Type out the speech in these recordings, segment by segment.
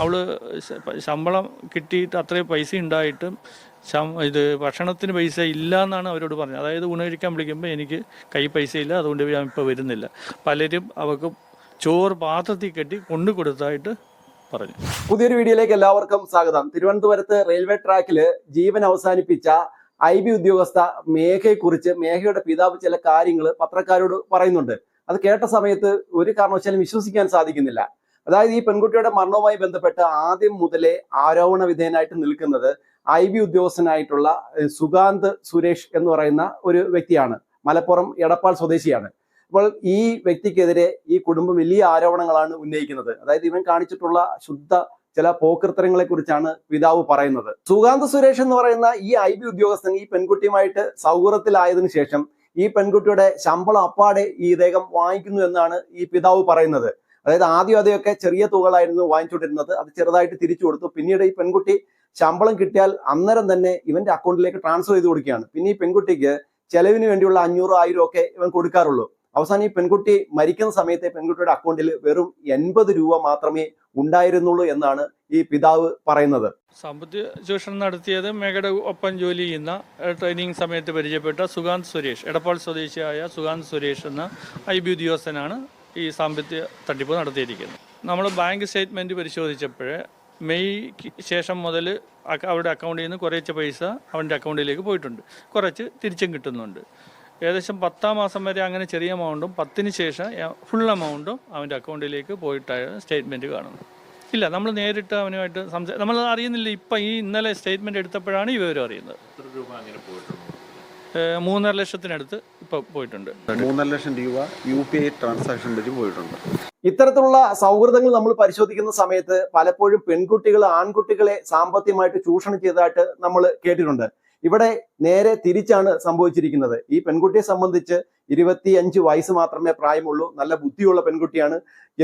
അവൾ ശമ്പളം കിട്ടിയിട്ട് അത്രയും പൈസ ഉണ്ടായിട്ടും ഇത് ഭക്ഷണത്തിന് പൈസ ഇല്ല എന്നാണ് അവരോട് പറഞ്ഞത്. അതായത് ഊണഴിക്കാൻ വിളിക്കുമ്പോൾ എനിക്ക് കൈ പൈസ ഇല്ല അതുകൊണ്ട് ഞാൻ ഇപ്പോൾ വരുന്നില്ല. പലരും അവർക്ക് ചോറ് പാത്രത്തിൽ കെട്ടി കൊണ്ടു കൊടുത്തായിട്ട് പറഞ്ഞു. പുതിയൊരു വീഡിയോയിലേക്ക് എല്ലാവർക്കും സ്വാഗതം. തിരുവനന്തപുരത്ത് റെയിൽവേ ട്രാക്കിൽ ജീവൻ അവസാനിപ്പിച്ച ഐ ബി ഉദ്യോഗസ്ഥ മേഘയെക്കുറിച്ച് മേഘയുടെ പിതാവ് ചില കാര്യങ്ങൾ പത്രക്കാരോട് പറയുന്നുണ്ട്. അത് കേട്ട സമയത്ത് ഒരു കാരണവശാലും വിശ്വസിക്കാൻ സാധിക്കുന്നില്ല. അതായത് ഈ പെൺകുട്ടിയുടെ മരണവുമായി ബന്ധപ്പെട്ട് ആദ്യം മുതലേ ആരോപണ വിധേയനായിട്ട് നിൽക്കുന്നത് ഐ ബി ഉദ്യോഗസ്ഥനായിട്ടുള്ള സുഗാന്ത് സുരേഷ് എന്ന് പറയുന്ന ഒരു വ്യക്തിയാണ്. മലപ്പുറം എടപ്പാൾ സ്വദേശിയാണ്. അപ്പോൾ ഈ വ്യക്തിക്കെതിരെ ഈ കുടുംബം വലിയ ആരോപണങ്ങളാണ് ഉന്നയിക്കുന്നത്. അതായത് ഇവൻ കാണിച്ചിട്ടുള്ള ശുദ്ധ ചില പോക്കൃത്തരങ്ങളെ കുറിച്ചാണ് പിതാവ് പറയുന്നത്. സുഗാന്ത് സുരേഷ് എന്ന് പറയുന്ന ഈ ഐ ബി ഉദ്യോഗസ്ഥൻ ഈ പെൺകുട്ടിയുമായിട്ട് സൗഹൃദത്തിലായതിനു ശേഷം ഈ പെൺകുട്ടിയുടെ ശമ്പളം അപ്പാടെ ഈ ഇദ്ദേഹം വാങ്ങിക്കുന്നു എന്നാണ് ഈ പിതാവ് പറയുന്നത്. അതായത് ആദ്യം ആദ്യമൊക്കെ ചെറിയ തുകകളായിരുന്നു വാങ്ങിച്ചുകൊണ്ടിരുന്നത്. അത് ചെറുതായിട്ട് തിരിച്ചു കൊടുത്തു. പിന്നീട് ഈ പെൺകുട്ടി ശമ്പളം കിട്ടിയാൽ അന്നേരം തന്നെ ഇവന്റെ അക്കൗണ്ടിലേക്ക് ട്രാൻസ്ഫർ ചെയ്ത് കൊടുക്കുകയാണ്. പിന്നെ ഈ പെൺകുട്ടിക്ക് ചെലവിന് വേണ്ടിയുള്ള അഞ്ഞൂറ് ആയിരം ഒക്കെ ഇവൻ കൊടുക്കാറുള്ളൂ. അവസാനം ഈ പെൺകുട്ടി മരിക്കുന്ന സമയത്ത് പെൺകുട്ടിയുടെ അക്കൗണ്ടിൽ വെറും എൺപത് രൂപ മാത്രമേ ഉണ്ടായിരുന്നുള്ളൂ എന്നാണ് ഈ പിതാവ് പറയുന്നത്. സാമ്പത്തിക ചൂഷണം നടത്തിയത് മേഘയുടെ ഒപ്പം ജോലി ചെയ്യുന്ന ട്രെയിനിങ് സമയത്ത് പരിചയപ്പെട്ട സുഗാന്ത് സുരേഷ് എടപ്പാൾ സ്വദേശിയായ സുഗാന്ത് സുരേഷ് എന്ന ഐ ബി ഉദ്യോഗസ്ഥനാണ് ഈ സാമ്പത്തിക തട്ടിപ്പ് നടത്തിയിരിക്കുന്നത് നമ്മൾ ബാങ്ക് സ്റ്റേറ്റ്മെന്റ് പരിശോധിച്ചപ്പോൾ മെയ്ക്ക് ശേഷം മുതൽ അവരുടെ അക്കൗണ്ടിൽ നിന്ന് കുറച്ച് പൈസ അവന്റെ അക്കൗണ്ടിലേക്ക് പോയിട്ടുണ്ട്. കുറച്ച് തിരിച്ചും കിട്ടുന്നുണ്ട്. ഏകദേശം പത്താം മാസം വരെ അങ്ങനെ ചെറിയ എമൗണ്ടും പത്തിന് ശേഷം ഫുൾ എമൗണ്ടും അവന്റെ അക്കൗണ്ടിലേക്ക് പോയിട്ടാണ് സ്റ്റേറ്റ്മെന്റ് കാണുന്നത്. ഇല്ല നമ്മൾ നേരിട്ട് അവനുമായിട്ട് സംസാ നമ്മൾ അറിയുന്നില്ല ഇപ്പം ഈ ഇന്നലെ സ്റ്റേറ്റ്മെന്റ് എടുത്തപ്പോഴാണ് ഈ വിവരം അറിയുന്നത്. എത്ര രൂപ അങ്ങനെ പോയിട്ടുണ്ട് മൂന്നര ലക്ഷത്തിനടുത്ത് ഇപ്പോൾ പോയിട്ടുണ്ട്. മൂന്നര ലക്ഷം രൂപ യു പി ഐ ട്രാൻസാക്ഷൻ വഴി പോയിട്ടുണ്ട്. ഇത്തരത്തിലുള്ള സൗഹൃദങ്ങൾ നമ്മൾ പരിശോധിക്കുന്ന സമയത്ത് പലപ്പോഴും പെൺകുട്ടികൾ ആൺകുട്ടികളെ സാമ്പത്തികമായിട്ട് ചൂഷണം ചെയ്തതായിട്ട് നമ്മൾ കേട്ടിട്ടുണ്ട്. ഇവിടെ നേരെ തിരിച്ചാണ് സംഭവിച്ചിരിക്കുന്നത്. ഈ പെൺകുട്ടിയെ സംബന്ധിച്ച് ഇരുപത്തി അഞ്ച് വയസ്സ് മാത്രമേ പ്രായമുള്ളൂ നല്ല ബുദ്ധിയുള്ള പെൺകുട്ടിയാണ്.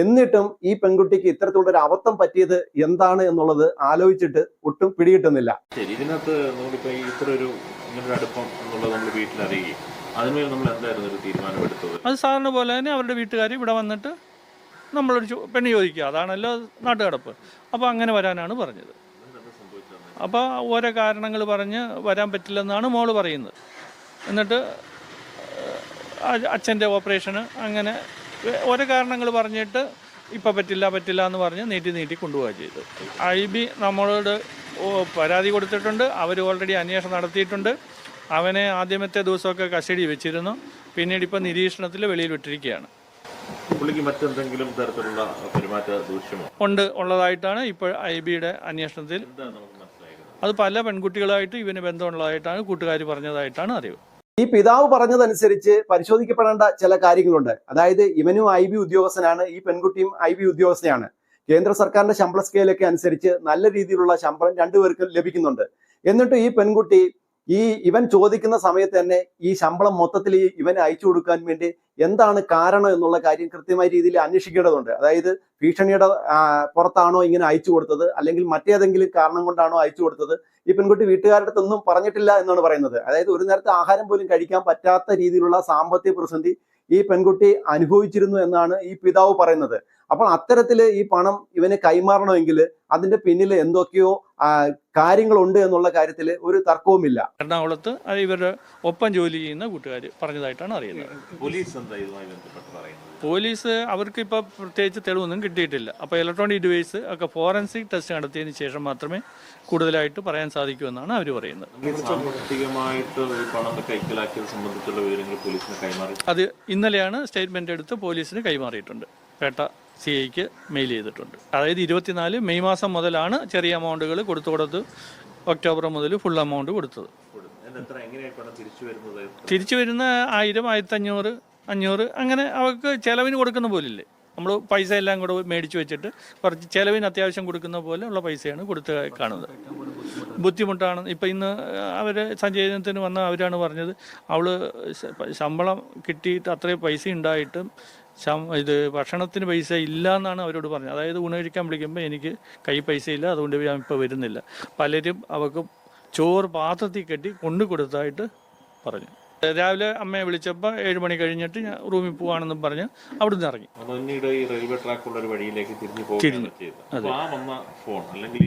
എന്നിട്ടും ഈ പെൺകുട്ടിക്ക് ഇത്തരത്തിലുള്ള ഒരു അബദ്ധം പറ്റിയത് എന്താണ് എന്നുള്ളത് ആലോചിച്ചിട്ട് ഒട്ടും പിടികിട്ടുന്നില്ല. ഇതിനകത്ത് നമ്മളിപ്പോ ഈ ഇത്ര ഒരു ഇങ്ങനെ ഒരു അടുപ്പം എന്നുള്ളത് നമ്മൾ വീട്ടിൽ അറിയുകയും അതിനുമേൽ നമ്മൾ എന്തായിരുന്നു ഒരു തീരുമാനം എടുത്തത് അത് സാറിന് പോലെ തന്നെ അവരുടെ വീട്ടുകാർ ഇവിടെ വന്നിട്ട് നമ്മളൊരു ചോ- പെണ്ണ് ചോദിക്കുക. അതാണല്ലോ നാട്ടുകടപ്പ്. അപ്പോൾ അങ്ങനെ വരാനാണ് പറഞ്ഞത്. അപ്പോൾ ഓരോ കാരണങ്ങൾ പറഞ്ഞ് വരാൻ പറ്റില്ലെന്നാണ് മോൾ പറയുന്നത്. എന്നിട്ട് അച്ഛന്റെ ഓപ്പറേഷന് അങ്ങനെ ഓരോ കാരണങ്ങൾ പറഞ്ഞിട്ട് ഇപ്പം പറ്റില്ല പറ്റില്ല എന്ന് പറഞ്ഞ് നീട്ടി നീട്ടി കൊണ്ടുപോവുക ചെയ്തു. ഐ ബി നമ്മളോട് പരാതി കൊടുത്തിട്ടുണ്ട്. അവർ ഓൾറെഡി അന്വേഷണം നടത്തിയിട്ടുണ്ട്. അവനെ ആദ്യമത്തെ ദിവസമൊക്കെ കസ്റ്റഡി വെച്ചിരുന്നു. പിന്നീട് ഇപ്പം നിരീക്ഷണത്തിൽ വെളിയിൽ വിട്ടിരിക്കുകയാണ്. പുള്ളിക്ക് മറ്റെന്തെങ്കിലും തരത്തിലുള്ള പെരുമാറ്റ ദൂഷ്യമോ ഉണ്ട് ഉള്ളതായിട്ടാണ് ഇപ്പോൾ ഐ ബിയുടെ അന്വേഷണത്തിൽ. അത് പല പെൺകുട്ടികളായിട്ട് ഇവന് ബന്ധമുള്ളതായിട്ടാണ് കൂട്ടുകാർ പറഞ്ഞതായിട്ടാണ് അറിവ്. ഈ പിതാവ് പറഞ്ഞതനുസരിച്ച് പരിശോധിക്കപ്പെടേണ്ട ചില കാര്യങ്ങളുണ്ട്. അതായത് ഇവനും ഐ ബി ഉദ്യോഗസ്ഥനാണ് ഈ പെൺകുട്ടിയും ഐ ബി ഉദ്യോഗസ്ഥയാണ് കേന്ദ്ര സർക്കാരിന്റെ ശമ്പള സ്കെയിലൊക്കെ അനുസരിച്ച് നല്ല രീതിയിലുള്ള ശമ്പളം രണ്ടുപേർക്കും ലഭിക്കുന്നുണ്ട്. എന്നിട്ട് ഈ പെൺകുട്ടി ഈ ഇവൻ ചോദിക്കുന്ന സമയത്ത് തന്നെ ഈ ശമ്പളം മൊത്തത്തിൽ ഇവന് അയച്ചു കൊടുക്കാൻ വേണ്ടി എന്താണ് കാരണം എന്നുള്ള കാര്യം കൃത്യമായ രീതിയിൽ അന്വേഷിക്കേണ്ടതുണ്ട്. അതായത് ഭീഷണിയുടെ പുറത്താണോ ഇങ്ങനെ അയച്ചു കൊടുത്തത് അല്ലെങ്കിൽ മറ്റേതെങ്കിലും കാരണം കൊണ്ടാണോ അയച്ചു കൊടുത്തത് ഈ പെൺകുട്ടി വീട്ടുകാരുടെ അടുത്തൊന്നും പറഞ്ഞിട്ടില്ല എന്നാണ് പറയുന്നത്. അതായത് ഒരു നേരത്തെ ആഹാരം പോലും കഴിക്കാൻ പറ്റാത്ത രീതിയിലുള്ള സാമ്പത്തിക പ്രതിസന്ധി ഈ പെൺകുട്ടി അനുഭവിച്ചിരുന്നു എന്നാണ് ഈ പിതാവ് പറയുന്നത്. അപ്പോൾ അത്തരത്തിൽ ഈ പണം ഇവന് കൈമാറണമെങ്കിൽ അതിന്റെ പിന്നിൽ എന്തൊക്കെയോ കാര്യങ്ങളുണ്ട് എന്നുള്ള കാര്യത്തിൽ ഒരു തർക്കവുമില്ല. എറണാകുളത്ത് അത് ഇവരുടെ ഒപ്പം ജോലി ചെയ്യുന്ന കൂട്ടുകാർ പറഞ്ഞതായിട്ടാണ് അറിയുന്നത്. പോലീസ് എന്താ ഇതുമായി ബന്ധപ്പെട്ട് പറയുന്നത്? പോലീസ് അവർക്ക് ഇപ്പോൾ പ്രത്യേകിച്ച് തെളിവൊന്നും കിട്ടിയിട്ടില്ല. അപ്പോൾ ഇലക്ട്രോണിക് ഡിവൈസ് ഒക്കെ ഫോറൻസിക് ടെസ്റ്റ് നടത്തിയതിന് ശേഷം മാത്രമേ കൂടുതലായിട്ട് പറയാൻ സാധിക്കൂ എന്നാണ് അവർ പറയുന്നത്. അത് ഇന്നലെയാണ് സ്റ്റേറ്റ്മെന്റ് എടുത്ത് പോലീസിന് കൈമാറിയിട്ടുണ്ട്. പേട്ട സി ഐക്ക് മെയിൽ ചെയ്തിട്ടുണ്ട്. അതായത് ഇരുപത്തിനാല് മെയ് മാസം മുതലാണ് ചെറിയ എമൗണ്ടുകൾ കൊടുത്തു കൊടുത്ത് ഒക്ടോബർ മുതൽ ഫുൾ എമൗണ്ട് കൊടുത്തത്. തിരിച്ചു വരുന്ന ആയിരം ആയിരത്തഞ്ഞൂറ് അഞ്ഞൂറ് അങ്ങനെ അവർക്ക് ചിലവിന് കൊടുക്കുന്ന പോലില്ലേ? നമ്മൾ പൈസ എല്ലാം കൂടെ മേടിച്ച് വെച്ചിട്ട് കുറച്ച് ചിലവിന് അത്യാവശ്യം കൊടുക്കുന്ന പോലെ ഉള്ള പൈസയാണ് കൊടുത്ത് കാണുന്നത്. ബുദ്ധിമുട്ടാണ്. ഇപ്പം ഇന്ന് അവർ സഞ്ചയനത്തിന് വന്ന അവരാണ് പറഞ്ഞത് അവൾ ശമ്പളം കിട്ടിയിട്ട് അത്രയും പൈസ ഉണ്ടായിട്ടും ഇത് ഭക്ഷണത്തിന് പൈസ ഇല്ല എന്നാണ് അവരോട് പറഞ്ഞത്. അതായത് ഊണഴിക്കാൻ വിളിക്കുമ്പോൾ എനിക്ക് കൈ പൈസ ഇല്ല അതുകൊണ്ട് ഞാൻ ഇപ്പോൾ വരുന്നില്ല. പലരും അവർക്ക് ചോറ് പാത്രത്തിൽ കെട്ടി കൊണ്ടു കൊടുത്തായിട്ട് പറഞ്ഞു. രാവിലെ അമ്മയെ വിളിച്ചപ്പോൾ ഏഴ് മണി കഴിഞ്ഞിട്ട് ഞാൻ റൂമിൽ പോവാണെന്നും പറഞ്ഞ് അവിടുന്ന് ഇറങ്ങി. അത് പിന്നീട് ഈ റെയിൽവേ ട്രാക്കുള്ള ഒരു വഴിയിലേക്ക് തിരിഞ്ഞു അപ്പൊ ആ വന്ന ഫോൺ അല്ലെങ്കിൽ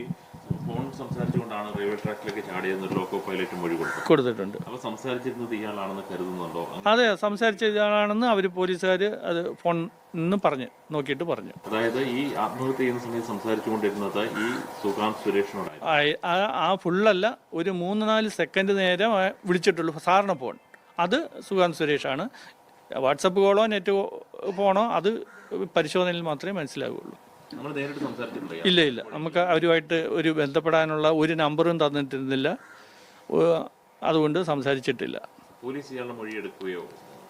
സംസാരിച്ചുകൊണ്ടാണ് റെയിൽവേ ട്രാക്കിലേക്ക് ചാടിയെന്ന് ലോക്കോ പൈലറ്റും കൊടുത്തത്. കൊടുത്തിട്ടുണ്ട്. അപ്പൊ സംസാരിച്ചിരുന്നത് ഇയാളാണെന്ന് കരുതുന്നുണ്ടോ? അതെ സംസാരിച്ച ഇയാളാണെന്ന് അവർ പോലീസുകാർ അത് ഫോൺ നിന്ന് പറഞ്ഞു നോക്കിയിട്ട് പറഞ്ഞു. അതായത് ഈ ആത്മഹത്യ ചെയ്യുന്ന സമയത്ത് സംസാരിച്ചുകൊണ്ടിരുന്നത് ഈ സുകാന്ത് സുരേഷിനോട് ആ- ഫുള്ളല്ല ഒരു മൂന്ന് നാല് സെക്കൻഡ് നേരം വിളിച്ചിട്ടുള്ളൂ സാറിന് ഫോൺ. അത് സുഗാന്ത് സുരേഷാണ്. വാട്സപ്പ് കോളോ നെറ്റ് ഫോണോ അത് പരിശോധനയിൽ മാത്രമേ മനസ്സിലാവുകയുള്ളൂ ഇല്ല ഇല്ല. നമുക്ക് അവരുമായിട്ട് ഒരു ബന്ധപ്പെടാനുള്ള ഒരു നമ്പറും തന്നിട്ടിരുന്നില്ല. അതുകൊണ്ട് സംസാരിച്ചിട്ടില്ല. പോലീസ്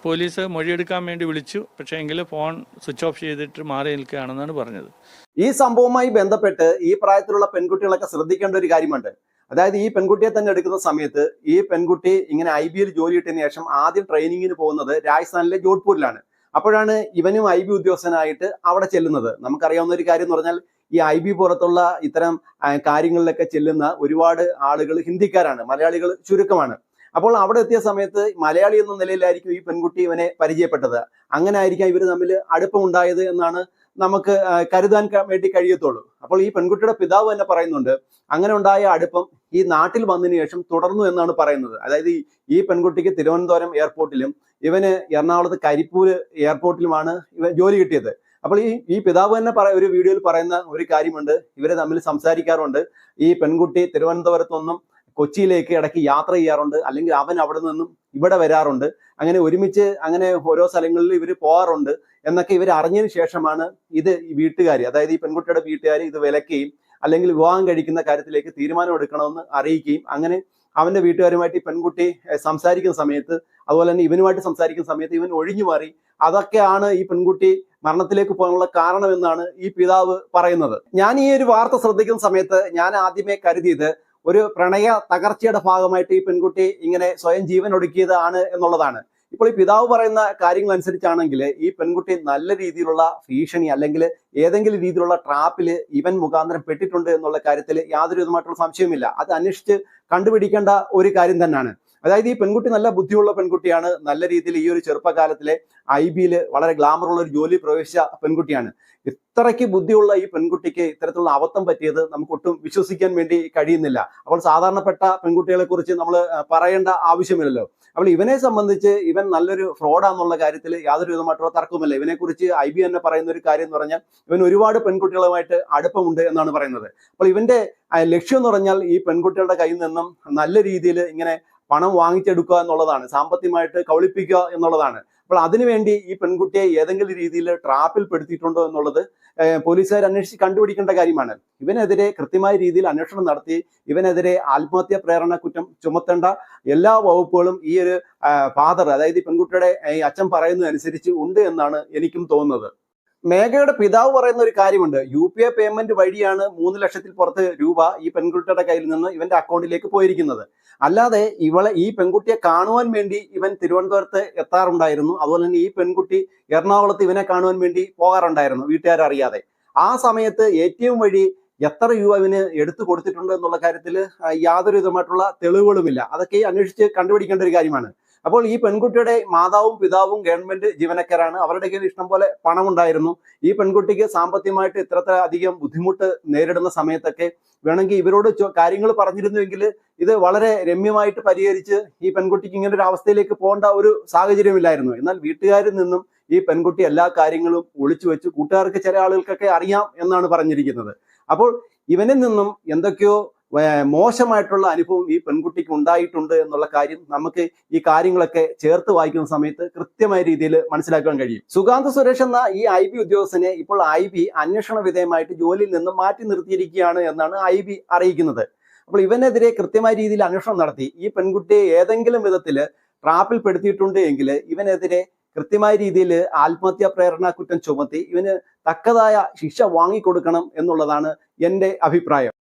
പോലീസ് മൊഴിയെടുക്കാൻ വേണ്ടി വിളിച്ചു. പക്ഷേ എങ്കിൽ ഫോൺ സ്വിച്ച് ഓഫ് ചെയ്തിട്ട് മാറി നിൽക്കുകയാണെന്നാണ് പറഞ്ഞത്. ഈ സംഭവവുമായി ബന്ധപ്പെട്ട് ഈ പ്രായത്തിലുള്ള പെൺകുട്ടികളൊക്കെ ശ്രദ്ധിക്കേണ്ട ഒരു കാര്യമുണ്ട്. അതായത് ഈ പെൺകുട്ടിയെ തന്നെ എടുക്കുന്ന സമയത്ത് ഈ പെൺകുട്ടി ഇങ്ങനെ ഐ ബിയിൽ ജോലി കിട്ടിയതിനു ശേഷം ആദ്യം ട്രെയിനിങ്ങിന് പോകുന്നത് രാജസ്ഥാനിലെ ജോധ്പൂരിലാണ്. അപ്പോഴാണ് ഇവനും ഐ ബി ഉദ്യോഗസ്ഥനായിട്ട് അവിടെ ചെല്ലുന്നത്. നമുക്കറിയാവുന്ന ഒരു കാര്യം എന്ന് പറഞ്ഞാൽ ഈ ഐ ബി പുറത്തുള്ള ഇത്തരം കാര്യങ്ങളിലൊക്കെ ചെല്ലുന്ന ഒരുപാട് ആളുകൾ ഹിന്ദിക്കാരാണ്. മലയാളികൾ ചുരുക്കമാണ്. അപ്പോൾ അവിടെ എത്തിയ സമയത്ത് മലയാളി എന്ന നിലയിലായിരിക്കും ഈ പെൺകുട്ടി ഇവനെ പരിചയപ്പെട്ടത്. അങ്ങനെ ആയിരിക്കാം ഇവർ തമ്മിൽ അടുപ്പമുണ്ടായത് എന്നാണ് നമുക്ക് കരുതാൻ വേണ്ടി കഴിയത്തുള്ളൂ. അപ്പോൾ ഈ പെൺകുട്ടിയുടെ പിതാവ് തന്നെ പറയുന്നുണ്ട് അങ്ങനെ ഉണ്ടായ അടുപ്പം ഈ നാട്ടിൽ വന്നതിന് ശേഷം തുടർന്നു എന്നാണ് പറയുന്നത്. അതായത് ഈ- പെൺകുട്ടിക്ക് തിരുവനന്തപുരം എയർപോർട്ടിലും ഇവന് എറണാകുളത്ത് കരിപ്പൂർ എയർപോർട്ടിലുമാണ് ഇവൻ ജോലി കിട്ടിയത്. അപ്പോൾ ഈ ഈ പിതാവ് തന്നെ പറ ഒരു വീഡിയോയിൽ പറയുന്ന ഒരു കാര്യമുണ്ട്. ഇവരെ തമ്മിൽ സംസാരിക്കാറുണ്ട്. ഈ പെൺകുട്ടി തിരുവനന്തപുരത്തൊന്നും കൊച്ചിയിലേക്ക് ഇടയ്ക്ക് യാത്ര ചെയ്യാറുണ്ട്. അല്ലെങ്കിൽ അവൻ അവിടെ നിന്നും ഇവിടെ വരാറുണ്ട്. അങ്ങനെ ഒരുമിച്ച് അങ്ങനെ ഓരോ സ്ഥലങ്ങളിൽ ഇവർ പോകാറുണ്ട് എന്നൊക്കെ ഇവർ അറിഞ്ഞതിന് ശേഷമാണ് ഇത് ഈ വീട്ടുകാർ അതായത് ഈ പെൺകുട്ടിയുടെ വീട്ടുകാർ ഇത് വിലക്കുകയും അല്ലെങ്കിൽ വിവാഹം കഴിക്കുന്ന കാര്യത്തിലേക്ക് തീരുമാനം എടുക്കണമെന്ന് അറിയിക്കുകയും അങ്ങനെ അവന്റെ വീട്ടുകാരുമായിട്ട് ഈ പെൺകുട്ടി സംസാരിക്കുന്ന സമയത്ത് അതുപോലെ തന്നെ ഇവനുമായിട്ട് സംസാരിക്കുന്ന സമയത്ത് ഇവൻ ഒഴിഞ്ഞു മാറി. അതൊക്കെയാണ് ഈ പെൺകുട്ടി മരണത്തിലേക്ക് പോകാനുള്ള കാരണമെന്നാണ് ഈ പിതാവ് പറയുന്നത്. ഞാൻ ഈ ഒരു വാർത്ത ശ്രദ്ധിക്കുന്ന സമയത്ത് ഞാൻ ആദ്യമേ കരുതിയത് ഒരു പ്രണയ തകർച്ചയുടെ ഭാഗമായിട്ട് ഈ പെൺകുട്ടി ഇങ്ങനെ സ്വയം ജീവൻ ഒടുക്കിയതാണ് എന്നുള്ളതാണ്. ഇപ്പോൾ ഈ പിതാവ് പറയുന്ന കാര്യങ്ങൾ അനുസരിച്ചാണെങ്കിൽ ഈ പെൺകുട്ടി നല്ല രീതിയിലുള്ള ഭീഷണി അല്ലെങ്കിൽ ഏതെങ്കിലും രീതിയിലുള്ള ട്രാപ്പിൽ ഇവൻ മുഖാന്തരം പെട്ടിട്ടുണ്ട് എന്നുള്ള കാര്യത്തിൽ യാതൊരു വിധമായിട്ടുള്ള സംശയവുമില്ല. അത് അന്വേഷിച്ച് കണ്ടുപിടിക്കേണ്ട ഒരു കാര്യം തന്നെയാണ്. അതായത് ഈ പെൺകുട്ടി നല്ല ബുദ്ധിയുള്ള പെൺകുട്ടിയാണ്. നല്ല രീതിയിൽ ഈ ഒരു ചെറുപ്പകാലത്തിലെ ഐ ബിയിൽ വളരെ ഗ്ലാമറുള്ള ഒരു ജോലി പ്രവേശിച്ച പെൺകുട്ടിയാണ്. ഇത്രയ്ക്ക് ബുദ്ധിയുള്ള ഈ പെൺകുട്ടിക്ക് ഇത്തരത്തിലുള്ള അബദ്ധം പറ്റിയത് നമുക്ക് ഒട്ടും വിശ്വസിക്കാൻ വേണ്ടി കഴിയുന്നില്ല. അപ്പോൾ സാധാരണപ്പെട്ട പെൺകുട്ടികളെ കുറിച്ച് നമ്മൾ പറയേണ്ട ആവശ്യമില്ലല്ലോ. അപ്പോൾ ഇവനെ സംബന്ധിച്ച് ഇവൻ നല്ലൊരു ഫ്രോഡാന്നുള്ള കാര്യത്തിൽ യാതൊരു വിധമായിട്ടുള്ള തർക്കവുമില്ല. ഇവനെ കുറിച്ച് ഐ ബി തന്നെ പറയുന്ന ഒരു കാര്യം എന്ന് പറഞ്ഞാൽ ഇവൻ ഒരുപാട് പെൺകുട്ടികളുമായിട്ട് അടുപ്പമുണ്ട് എന്നാണ് പറയുന്നത്. അപ്പോൾ ഇവന്റെ ലക്ഷ്യം എന്ന് പറഞ്ഞാൽ ഈ പെൺകുട്ടികളുടെ കയ്യിൽ നിന്നും നല്ല രീതിയിൽ ഇങ്ങനെ പണം വാങ്ങിച്ചെടുക്കുക എന്നുള്ളതാണ് സാമ്പത്തികമായിട്ട് കവളിപ്പിക്കുക എന്നുള്ളതാണ്. അപ്പോൾ അതിനുവേണ്ടി ഈ പെൺകുട്ടിയെ ഏതെങ്കിലും രീതിയിൽ ട്രാപ്പിൽ പെടുത്തിയിട്ടുണ്ടോ എന്നുള്ളത് പോലീസുകാർ അന്വേഷിച്ച് കണ്ടുപിടിക്കേണ്ട കാര്യമാണ്. ഇവനെതിരെ കൃത്യമായ രീതിയിൽ അന്വേഷണം നടത്തി ഇവനെതിരെ ആത്മഹത്യാ പ്രേരണ കുറ്റം ചുമത്തേണ്ട എല്ലാ വകുപ്പുകളും ഈ ഒരു ഫാദർ അതായത് ഈ പെൺകുട്ടിയുടെ അച്ഛൻ പറയുന്നതനുസരിച്ച് ഉണ്ട് എന്നാണ് എനിക്കും തോന്നുന്നത്. മേഘയുടെ പിതാവ് പറയുന്ന ഒരു കാര്യമുണ്ട്. യു പി ഐ പേയ്മെന്റ് വഴിയാണ് മൂന്ന് ലക്ഷത്തിൽ പുറത്ത് രൂപ ഈ പെൺകുട്ടിയുടെ കയ്യിൽ നിന്ന് ഇവന്റെ അക്കൗണ്ടിലേക്ക് പോയിരിക്കുന്നത്. അല്ലാതെ ഇവളെ ഈ പെൺകുട്ടിയെ കാണുവാൻ വേണ്ടി ഇവൻ തിരുവനന്തപുരത്ത് എത്താറുണ്ടായിരുന്നു. അതുപോലെ തന്നെ ഈ പെൺകുട്ടി എറണാകുളത്ത് ഇവനെ കാണുവാൻ വേണ്ടി പോകാറുണ്ടായിരുന്നു വീട്ടുകാരറിയാതെ. ആ സമയത്ത് എ ടി എം വഴി എത്ര രൂപ ഇവന് എടുത്തു കൊടുത്തിട്ടുണ്ട് എന്നുള്ള കാര്യത്തിൽ യാതൊരു വിധമായിട്ടുള്ള തെളിവുകളുമില്ല. അതൊക്കെ അന്വേഷിച്ച് കണ്ടുപിടിക്കേണ്ട ഒരു കാര്യമാണ്. അപ്പോൾ ഈ പെൺകുട്ടിയുടെ മാതാവും പിതാവും ഗവൺമെന്റ് ജീവനക്കാരാണ്. അവരുടെ കയ്യിൽ ഇഷ്ടം പോലെ പണം ഉണ്ടായിരുന്നു ഈ പെൺകുട്ടിക്ക് സാമ്പത്തികമായിട്ട് ഇത്രത്ര അധികം ബുദ്ധിമുട്ട് നേരിടുന്ന സമയത്തൊക്കെ വേണമെങ്കിൽ ഇവരോട് കാര്യങ്ങൾ പറഞ്ഞിരുന്നുവെങ്കിൽ ഇത് വളരെ രമ്യമായിട്ട് പരിഹരിച്ച് ഈ പെൺകുട്ടിക്ക് ഇങ്ങനെ ഒരു അവസ്ഥയിലേക്ക് പോകേണ്ട ഒരു സാഹചര്യമില്ലായിരുന്നു. എന്നാൽ വീട്ടുകാരിൽ നിന്നും ഈ പെൺകുട്ടി എല്ലാ കാര്യങ്ങളും ഒളിച്ചു വെച്ച് കൂട്ടുകാർക്ക് ചില ആളുകൾക്കൊക്കെ അറിയാം എന്നാണ് പറഞ്ഞിരിക്കുന്നത്. അപ്പോൾ ഇവനിൽ നിന്നും എന്തൊക്കെയോ മോശമായിട്ടുള്ള അനുഭവം ഈ പെൺകുട്ടിക്ക് ഉണ്ടായിട്ടുണ്ട് എന്നുള്ള കാര്യം നമുക്ക് ഈ കാര്യങ്ങളൊക്കെ ചേർത്ത് വായിക്കുന്ന സമയത്ത് കൃത്യമായ രീതിയിൽ മനസ്സിലാക്കാൻ കഴിയും. സുഗാന്ത സുരേഷ് എന്ന ഈ ഐ ബി ഉദ്യോഗസ്ഥനെ ഇപ്പോൾ ഐ ബി അന്വേഷണ വിധേയമായിട്ട് ജോലിയിൽ നിന്ന് മാറ്റി നിർത്തിയിരിക്കുകയാണ് എന്നാണ് ഐ ബി അറിയിക്കുന്നത്. അപ്പോൾ ഇവനെതിരെ കൃത്യമായ രീതിയിൽ അന്വേഷണം നടത്തി. ഈ പെൺകുട്ടിയെ ഏതെങ്കിലും വിധത്തിൽ ട്രാപ്പിൽ പെടുത്തിയിട്ടുണ്ട് എങ്കിൽ ഇവനെതിരെ കൃത്യമായ രീതിയിൽ ആത്മഹത്യാ പ്രേരണ കുറ്റം ചുമത്തി ഇവന് തക്കതായ ശിക്ഷ വാങ്ങിക്കൊടുക്കണം എന്നുള്ളതാണ് എന്റെ അഭിപ്രായം.